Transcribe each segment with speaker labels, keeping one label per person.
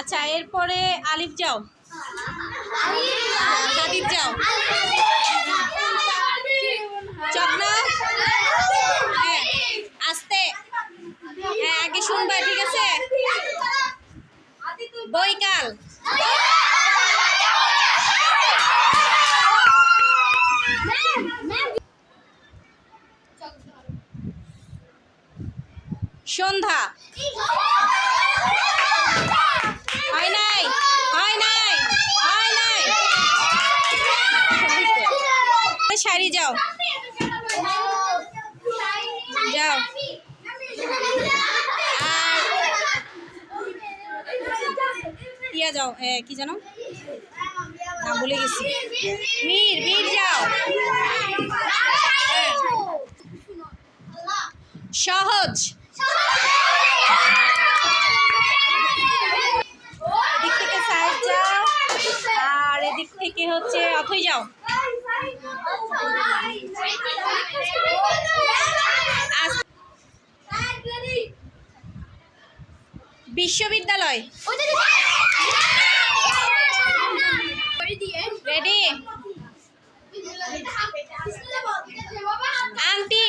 Speaker 1: আচ্ছা এরপরে আলিফ যাও। হাবিব যাও। চকনা হ্যাঁ আস্তে। হ্যাঁ আগে শুনবা ঠিক আছে? বৈকাল। সন্ধ্যা হয় নাই হয় নাই হয় নাই শাড়ি যাও। যাও। আর ইয়া যাও এ, কি জানো নাম ভুলে গেছি। মীর মীর যাও। হ্যাঁ। সহজ। এদিক থেকে সাহেব যাও। আর এদিক থেকে হচ্ছে অথই যাও। বিশ্ববিদ্যালয়। রেডি আংটি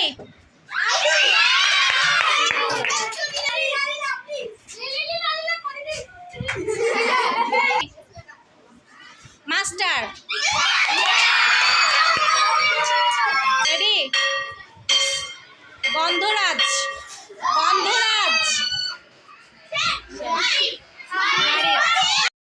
Speaker 1: মাস্টার